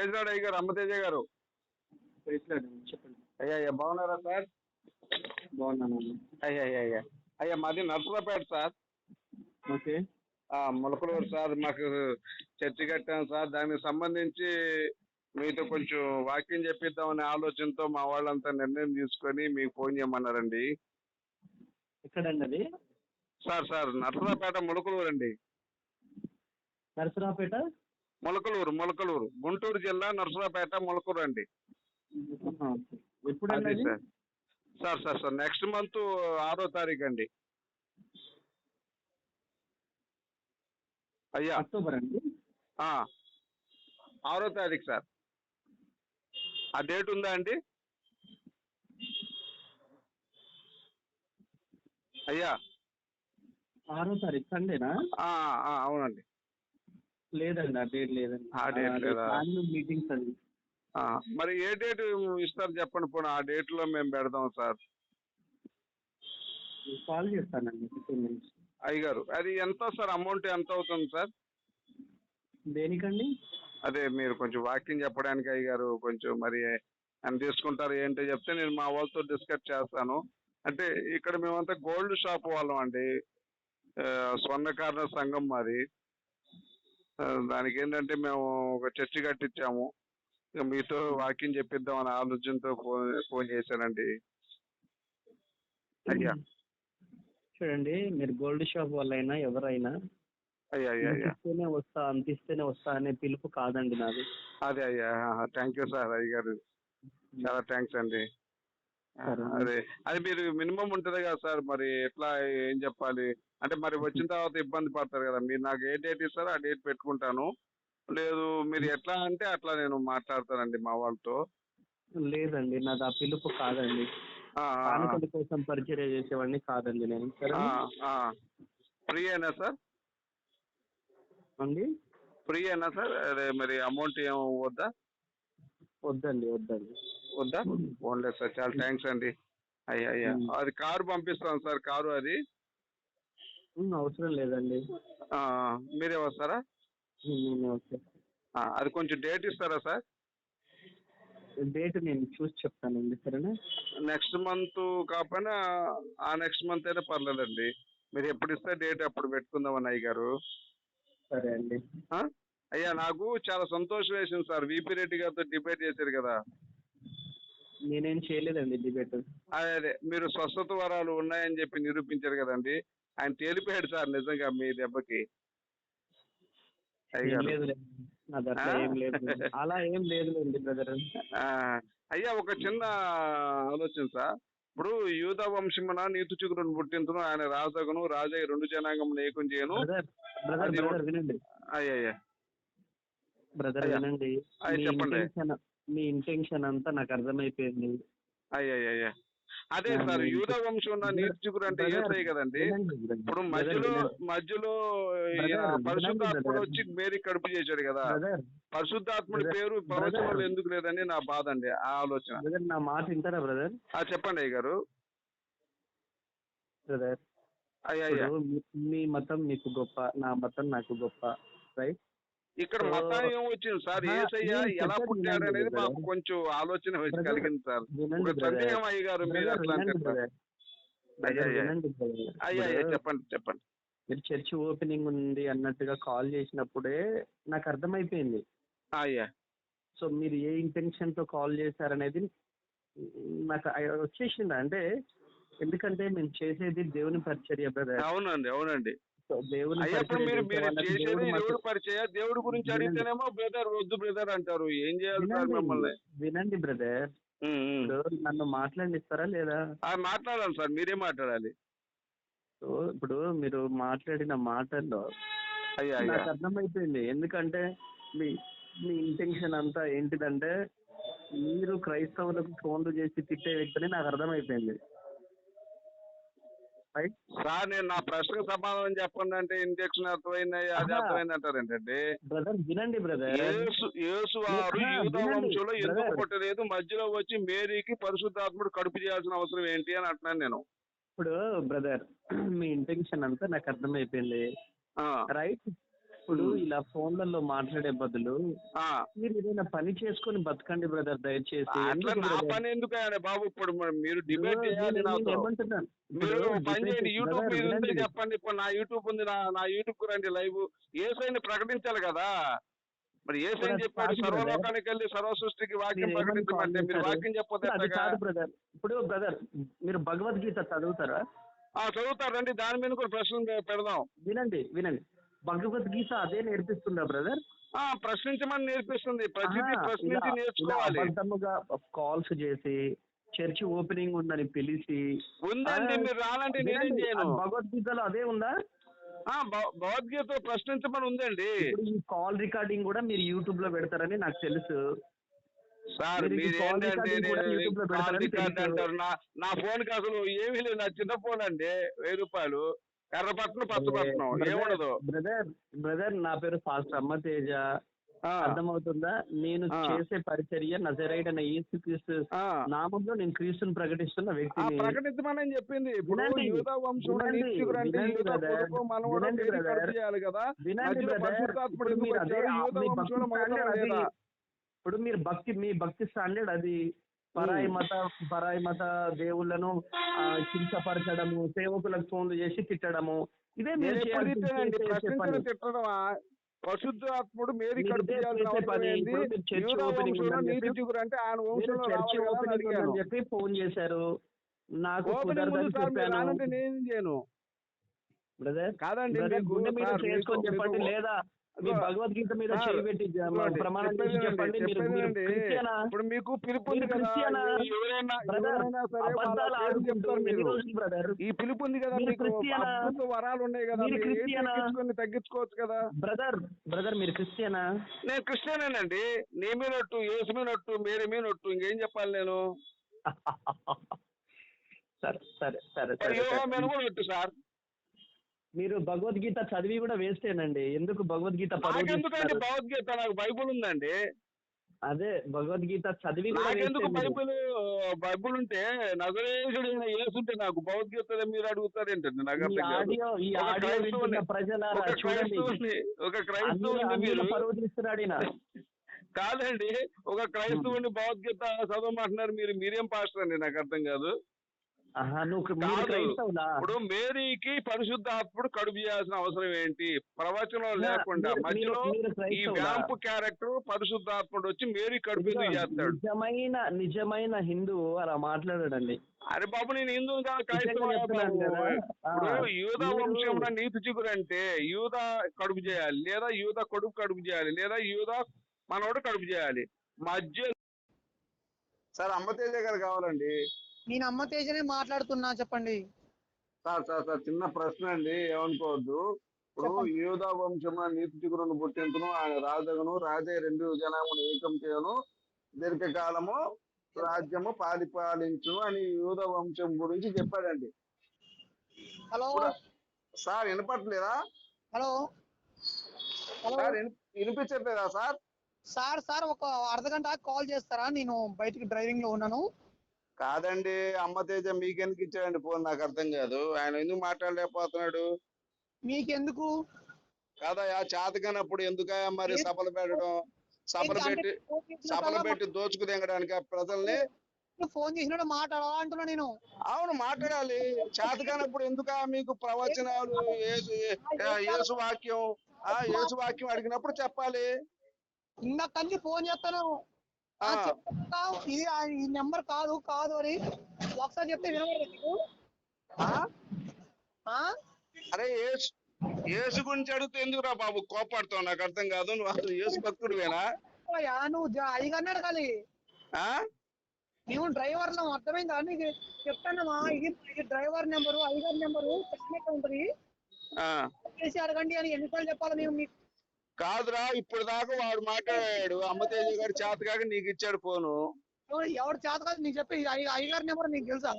Praise అయ్య గారు అమ్మతేజ గారు. చెప్పండి అయ్యా అయ్యా బాగున్నారా సార్? బాగున్నానండి అయ్యా అయ్యా అయ్యా. అయ్యా మాది నర్సరాపేట సార్. ఓకే. ఆ, మొలకలూరు సార్ మాకు చర్చి కట్టాం సార్. దానికి సంబంధించి మీతో కొంచెం వాక్యం చెప్పిద్దామనే ఆలోచనతో మా వాళ్ళంతా నిర్ణయం తీసుకొని మీకు ఫోన్ చేయమన్నారండి. ఎక్కడండి అది? సార్ సార్ నర్సరాపేట మొలకలూరు అండి నరసరావుపేట? మొలకలూరు మొలకలూరు. గుంటూరు జిల్లా నర్సరాపేట మొలకూరు అండి. Sir. Sir sir sir next month ఆరో తారీఖు అండి. అయ్యా. అక్టోబర్ అండి? ఆ, ఆరో తారీఖు సార్. ఆ డేట్ ఉందా అండి? అయ్యా. ఆరో తారీఖు సండేనా? అవునండి. లేదండి ఆ డేట్ లేదండి. ఆ date లేదా? మీటింగ్స్ అండి. ఆ, మరి ఏ డేట్ ఇస్తారు చెప్పండి పోనీ ఆ డేట్లో మేము పెడదాం సార్. కాల్ చేస్తానండి ఫిఫ్టీన్ మినిట్స్ అయ్యగారు అది ఎంత సార్ అమౌంట్ ఎంత అవుతుంది సార్? దేనికండి? అదే మీరు కొంచెం వాక్యం చెప్పడానికి అయ్యగారు కొంచెం మరి ఎంత తీసుకుంటారు ఏంటో చెప్తే నేను మా వాళ్ళతో డిస్కస్ చేస్తాను. అంటే ఇక్కడ మేమంతా గోల్డ్ షాప్ వాళ్ళం అండి. ఆ, స్వర్ణకారణ సంఘం మాది. దానికి ఏంటంటే మేము ఒక చర్చి కట్టించాము ఇక మీతో వాక్యం చెప్పిద్దాం అనే ఆలోచనతో ఫోన్ ఫోన్ చేశానండి. అయ్యా. చూడండి మీరు గోల్డ్ షాప్ వాళ్ళైనా ఎవరైనా అయ్యా అయ్యా అయ్యా. ఇస్తేనే వస్తా అంత ఇస్తేనే వస్తా అనే పిలుపు కాదండి నాది. అదే అయ్యా. థ్యాంక్ యూ సార్ అయ్యగారు చాలా థ్యాంక్స్ అండి. అదే అది మీరు మినిమం ఉంటుంది కదా సార్ మరి ఎట్లా ఏం చెప్పాలి? అంటే మరి వచ్చిన తర్వాత ఇబ్బంది పడతారు కదా. మీరు నాకు ఏ డేట్ ఇస్తారో ఆ డేట్ పెట్టుకుంటాను. లేదు మీరు ఎట్లా అంటే అట్లా నేను మాట్లాడతానండి మా వాళ్ళతో. లేదండి నాది ఆ పిలుపు కాదండి. కానుకల కోసం పరిచర్య చేసేవాడిని కాదండి నేను. ఫ్రీ అయినా సార్? అండి? ఫ్రీ అయినా సార్? అదే మరి అమౌంట్ ఏం వద్దా? వద్దండి వద్దండి. వద్దా? ఓన్లే సార్ చాలా థ్యాంక్స్ అండి. అయ్యా అయ్యా. అది కారు పంపిస్తాను సార్ కారు అది. అవసరం లేదండి. మీరే వస్తారా? నేను ఆ, అది కొంచెం డేట్ ఇస్తారా సార్? డేట్ నేను చూసి చెప్తానండి సరేనా? నెక్స్ట్ మంత్ కాకపోయినా ఆ నెక్స్ట్ మంత్ అయినా పర్లేదండి. మీరు ఎప్పుడు ఇస్తే డేట్ అప్పుడు పెట్టుకుందామని అయ్య గారు సరే అండి. ఆ? అయ్యా నాకు చాలా సంతోషం వేసింది సార్. విపి రెడ్డి గారితో డిబేట్ చేశారు కదా. నేనేం చేయలేదండి డిబేట్. అదే అదే. మీరు స్వస్థత వరాలు ఉన్నాయని చెప్పి నిరూపించారు కదండి. ఆయన తేలిపోయాడు సార్ నిజంగా మీ దెబ్బకి. అలా ఏం లేదులేండి బ్రదర్. ఆ, అయ్యా ఒక చిన్న ఆలోచన సార్. ఇప్పుడు యూద వంశమున నీతు చిగురును పుట్టింతును. ఆయన రాజగును రాజయ్య రెండు జనాంగమును ఏకం చేయను. బ్రదర్ బ్రదర్ వినండి. అయ్యా. అయ్యా, మీ చెప్పండి. ఇంటెన్షన్ మీ ఇంటెన్షన్ అంతా నాకు అర్థమైపోయింది. అయ్యయ్యా అదే సార్ యూద వంశం ఉన్న చిగురు అంటే ఏసై కదండి. ఇప్పుడు మధ్యలో. మధ్యలో పరిశుద్ధాత్ముడు వచ్చి మేరీ కడుపు చేశాడు కదా. పరిశుద్ధాత్ముడి పేరు. ప్రవచనంలో ఎందుకు లేదని నా బాధ అండి ఆ ఆలోచన. నా మాట వింటారా బ్రదర్? ఆ చెప్పండి అయ్య గారు బ్రదర్ మీ- మీ మతం మీకు గొప్ప నా మతం నాకు గొప్ప రైట్? ఇక్కడ సో- మతం ఏం వచ్చింది సార్? ఏసయ్య ఎలా పుట్టాడు అనేది మాకు. కొంచెం ఆలోచన కలిగింది సార్. ఒక. సందేహం అయ్య గారు మీరు అట్లా. అయ్యా, చెప్పండి చెప్పండి. మీరు చర్చి ఓపెనింగ్ ఉంది అన్నట్టుగా కాల్ చేసినప్పుడే నాకు అర్థమైపోయింది. అయ్యా సో మీరు ఏ ఇంటెన్షన్తో కాల్ చేశారనేది నాకు వచ్చేసింది? అంటే ఎందుకంటే మేము చేసేది దేవుని పరిచర్య బ్రదర్. అవునండి అవునండి. దేవుని అయ్యప్పుడు పరిచర్య మీరు మీరు చేసేది దేవుడు దేవుడు పరిచయ? దేవుడి గురించి వినండి. అడిగితేనేమో బ్రదర్ వద్దు బ్రదర్ అంటారు. ఏం చేయాలి సార్ మిమ్మల్ని? వినండి బ్రదర్. నన్ను మాట్లాడిస్తారా లేదా? మాట్లాడాలి సార్ మీరే మాట్లాడాలి. సో ఇప్పుడు మీరు మాట్లాడిన మాటల్లో నాకు అర్థమైపోయింది. ఎందుకంటే మీ మీ ఇంటెన్షన్ అంతా ఏంటిదంటే మీరు క్రైస్తవులకు ఫోన్లు చేసి తిట్టే వ్యక్తిని నాకు అర్థమైపోయింది. సార్ నేను నా ప్రశ్నకు సమాధానం చెప్పండి అంటే ఇంజక్షన్ అర్థమైంది అది. అర్థమైంది అంటారు ఏంటంటే బ్రదర్ వినండి బ్రదర్. యేసు వారు యూద వంశంలో ఎందుకు. పుట్టలేదు? మధ్యలో వచ్చి మేరీకి పరిశుద్ధాత్ముడు కడుపు చేయాల్సిన అవసరం ఏంటి అని అంటున్నాను నేను. ఇప్పుడు బ్రదర్ మీ ఇంటెన్షన్ అంతా నాకు అర్థమైపోయింది. రైట్ ఇప్పుడు. ఇలా ఫోన్లలో మాట్లాడే బదులు ఆ, మీరు ఏదైనా పని చేసుకొని బతకండి బ్రదర్ దయచేసి. అట్లా నా? పని ఎందుకు ఆయన బాబు? ఇప్పుడు మరి డిబేట్ చేయాలి ఏమంటున్నాను? మీరు పని చేయండి యూట్యూబ్ మీద. చెప్పండి. ఇప్పుడు నా యూట్యూబ్ ఉంది నా నా యూట్యూబ్కు రండి లైవ్. ఏసైని ప్రకటించాలి కదా? మరి అది చెప్పాడు. సర్వలోకానికి వెళ్ళి సర్వ సృష్టికి వాక్యం ప్రకటించమంటే మీరు? వాక్యం చెప్పొద్దు బ్రదర్. ఇప్పుడు బ్రదర్ మీరు భగవద్గీత చదువుతారా? ఆ చదువుతారండి దాని మీద కూడా ప్రశ్నలు పెడదాం. వినండి వినండి. భగవద్గీత అదే నేర్పిస్తుందా బ్రదర్ ఆ ప్రశ్నించమని నేర్పిస్తుంది. ప్రతిదీ ప్రశ్నించి నేర్చుకోవాలి. కాల్స్ చేసి చర్చి ఓపెనింగ్ ఉందని పిలిచి. ఉందండి మీరు రాలంటే నేనేం చేయను. భగవద్గీతలో అదే ఉందా? భగవద్గీత ప్రశ్నించమని ఉందండి. ఈ కాల్ రికార్డింగ్ కూడా మీరు యూట్యూబ్లో పెడతారని నాకు తెలుసు. సార్ మీరు ఏంటంటే నా ఫోన్కి అసలు ఏమీ లేదు నా చిన్న ఫోన్ అండి వెయ్యి రూపాయలు. ఎర్రపట్నం పచ్చపట్నం ఏముండదు. బ్రదర్ బ్రదర్ నా పేరు ఫాస్ట్ అమ్మ తేజ. అర్థమవుతుందా? నేను. చేసే పరిచర్య నజరైడన యేసు క్రీస్తు. నామంలో నేను క్రీస్తుని ప్రకటిస్తున్న ఆ వ్యక్తిని ప్రకటించమని చెప్పింది? ఇప్పుడు మీరు భక్తి మీ భక్తి స్టాండర్డ్ అది. పరాయి. మత పరాయి మత దేవుళ్ళను కించపరచడము సేవకులకు ఫోన్లు చేసి తిట్టడము. ఇదే మీరు. తిట్టడమా? పరిశుద్ధాత్ముడు మేరీ అంటే ఆయన వంశంలో అని చెప్పి ఫోన్ చేశారు. నాకు నేను చేయను? కాదండి చేసుకొని చెప్పండి లేదా? భగవద్గీత మీద ప్రమాణం చెప్పండి ఇప్పుడు మీకు పిలుపు ఉంది కదా ఈ పిలుపు ఉంది కదా మీకు వరాలు ఉన్నాయి కదా? తగ్గించుకొని తగ్గించుకోవచ్చు కదా? బ్రదర్ బ్రదర్ మీరు క్రిస్టియనా? నేను క్రిస్టియనేనండి. నీ మీనొట్టు యేసు మీనొట్టు మేరీ మీనొట్టు ఇంకేం చెప్పాలి నేను? సరే సరే సరే యోగా. కూడా ఒట్టు సార్. మీరు భగవద్గీత చదివి కూడా వేస్టేనండి ఎందుకు భగవద్గీత తీస్తున్నారు? భగవద్గీత? నాకు బైబుల్ ఉందండి. అదే భగవద్గీత చదివి మీరు. బైబుల్ బైబుల్ ఉంటే యేసుంటే నాకు భగవద్గీత మీరు అడుగుతారేంటండి. నాకు ఈ అర్థం కాదు. ఆడియో ఈ ఆడియో ప్రజలారా ఒక చూడండి. క్రైస్తవుని మీరు. కాదండి ఒక క్రైస్తవుని భగవద్గీత చదవమంటున్నారు మీరు మీరేం పాస్టర్ అండి? నాకు అర్థం కాదు. ఇప్పుడు మేరీకి పరిశుద్ధాత్ముడు కడుపు చేయాల్సిన అవసరం ఏంటి? ప్రవచనం లేకుండా మధ్యలో ఈ? వ్యాంపు క్యారెక్టర్ పరిశుద్ధాత్ముడు వచ్చి మేరీ కడుపు చేస్తాడు. నిజమైన నిజమైన హిందువు అలా మాట్లాడాడండి. అరే బాబు నేను హిందూ ఇప్పుడు యూదా వంశంలో నీతి చిగురు అంటే యూదా కడుపు చేయాలి లేదా యూదా కొడుకు కడుపు చేయాలి లేదా యూదా మనోడు కడుపు చేయాలి. మధ్య సార్ అమ్మతేజ గారు కావాలండి. నేను అమ్మ తేజనే మాట్లాడుతున్నా చెప్పండి. సార్ సార్ సార్ చిన్న ప్రశ్న అండి ఏమనుకోవద్దు. ఇప్పుడు. యూదా వంశంలో నీతి చిగురును పుట్టించును ఆయన రాజగును రాజే రెండు జనామును ఏకం చేయను. దీర్ఘకాలము రాజ్యము పాలిపాలించు అని యూదా వంశం గురించి చెప్పాడండి. హలో. సార్ వినపట్లేదా హలో. సార్ విని- వినిపించట్లేదా సార్? సార్ సార్ ఒక అర్ధ గంట కాల్ చేస్తారా? నేను బయటికి డ్రైవింగ్లో ఉన్నాను. కాదండి అమ్మ తేజ మీకెందుకు ఇచ్చాడండి ఫోన్? నాకు అర్థం కాదు. ఆయన ఎందుకు మాట్లాడలేకపోతున్నాడు? మీకెందుకు? కాదయా చేతకానప్పుడు ఎందుకయా మరి సభలు పెట్టడం? సభలు పెట్టి సభలు పెట్టి దోచుకు తినడానికి ప్రజల్ని? ఫోన్ చేసినప్పుడు మాట్లాడాలా అంటున్నా నేను? అవును మాట్లాడాలి. చేతకానప్పుడు ఎందుక మీకు ప్రవచనాలు యేసు వాక్యం? ఆ యేసు వాక్యం అడిగినప్పుడు చెప్పాలి. ఇందాక ఫోన్ చేస్తాను. ఇది ఈ నెంబర్ కాదు కాదు అని ఒకసారి చెప్తే వినబడదు నీకు? ఆ? ఆ? అరే యేసు యేసు గురించి అడిగితే ఎందుకురా బాబు కోపాడుతావు నాకు అర్థం కాదు. నువ్వు అసలు యేసు భక్తుడివేనా? నువ్వు అడగాలి ఆ? మేము డ్రైవర్ అర్థమైందా? నీకు చెప్తానమ్మా ఇది డ్రైవర్ నెంబరు అయ్యగారి నెంబరు ఉంటుంది. చేసి అడగండి అని ఎన్నిసార్లు చెప్పాలి మేము మీకు కాదురా ఇప్పుడు దాకా వాడు మాట్లాడాడు. అమ్మతేజ గారు చేతకాక నీకు ఇచ్చాడు ఫోను. ఎవరు- చేత కాదు నీకు చెప్పి. అయ్యగారి నెంబర్ నీకు తెలుసా?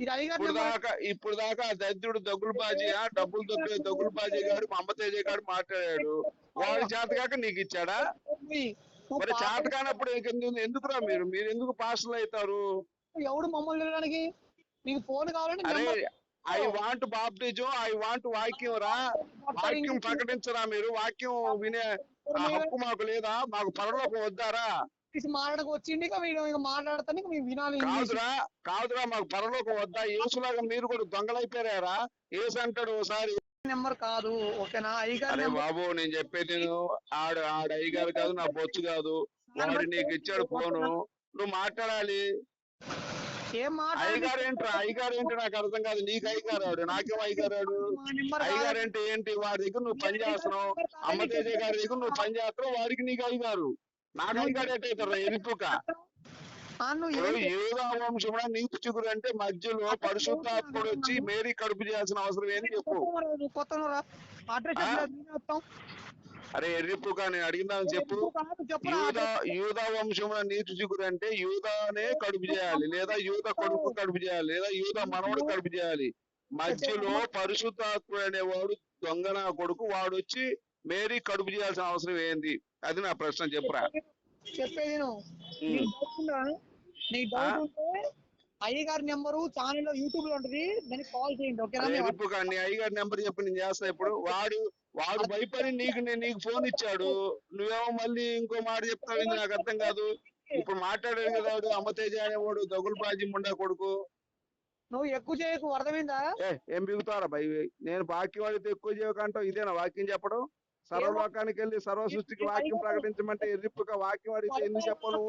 ఇది అయ్యగారి దాకా ఇప్పుడు దాకా ఆ దద్దుడు దగులు బాజీ ఆ డబ్బులు దొక్కే దగులు బాజీ గారు అమ్మతేజ గారు మాట్లాడాడు. వాడు చేతకాక నీకు ఇచ్చాడా? మరి చేత కానప్పుడు ఎందుకురా మీరు? మీరు ఎందుకు పాస్టర్లు అవుతారు? ఎవడు మమ్మల్ని నీకు ఫోన్ కావాలంటే I want baptism I want వాక్యం రా. వాక్యం ప్రకటించరా మీరు? వాక్యం వినే హక్కు మాకు లేదా? మాకు పరలోకం వద్దారా? మాట్లాడక వచ్చింది ఇక మాట్లాడతాను మేము వినాలి. కాదురా కాదురా మాకు పరలోకం వద్దా? యేసులాగా మీరు కూడా దొంగలైపోయారా? ఏసు అంటాడు ఒకసారి నెంబర్ కాదు ఓకేనా? అయ్యగారి బాబు నేను చెప్పేది ఆడు ఆడ అయ్యగారు కాదు నా బొచ్చు కాదు. వాడు నీకు ఇచ్చాడు ఫోను. నువ్వు మాట్లాడాలి. ఏం మాట్లాడాలి అయ్యగారు ఏంట్రా అయ్యగారు ఏంటి నాకు అర్థం కాదు. నీకు అయ్యగారు ఆడు నాకేం అయ్యగారు ఆడు మా నెంబర్ అయ్యగారు అంటే ఏంటి? వాడి దగ్గర నువ్వు పని చేస్తున్నావు? అమ్మతేజ గారి దగ్గర నువ్వు పని చేస్తున్నావు? వాడికి నీకు అయ్యగారు నాకు అయ్యగారు ఎట్టయితారా ఎరుపుక ఆ, నువ్వు ఇప్పుడు ఏం యూదా వంశమున నీతి చిగురు అంటే మధ్యలో పరిశుద్ధాత్ముడు వచ్చి మేరీ కడుపు చేయాల్సిన అవసరం ఏంటి చెప్పు. కొత్త అరే ఎర్రిపుక నేను అడిగిందని చెప్పు యూదా యూదా వంశమున నీతి చిగురు అంటే యూదానే కడుపు చేయాలి లేదా యూద కొడుకు కడుపు చేయాలి లేదా యూద మనవడు కడుపు చేయాలి. మధ్యలో పరిశుద్ధాత్ముడు అనేవాడు దొంగ నా కొడుకు వాడు వచ్చి మేరీ కడుపు చేయాల్సిన అవసరం ఏంది? అది నా ప్రశ్న చెప్పురా? చెప్పేది నీకు డౌట్ ఉందా? నీకు డౌట్ ఉంటే అయ్యగారి నెంబరు ఛానల్లో యూట్యూబ్లో ఉంటుంది దానికి కాల్ చేయండి ఓకేనా? అరే మేము ఎరుపుక నీ అయ్యగారి నెంబర్ చెప్పి నేను చేస్తా ఇప్పుడు. వాడు వాడు భయపడి నీకు నేను నీకు ఫోన్ ఇచ్చాడు. నువ్వేమో మళ్ళీ ఇంకో మాట చెప్తావు నాకు అర్థం కాదు. ఇప్పుడు మాట్లాడాడు కదా వాడు అమ్మతేజ అనేవాడు దగులుబాజీ ముండా కొడుకు. నువ్వు ఎక్కువ చేయకు అర్థమైందా? ఏ బిగుతారా భయ? నేను వాక్యం వాడితే ఎక్కువ చేయకంటావు ఇదేనా వాక్యం చెప్పడం? సర్వలోకానికి వెళ్ళి సర్వ సృష్టికి వాక్యం ప్రకటించమంటే ఎర్రిప్పుగా వాక్యం వాడితే ఎందుకు చెప్పవు?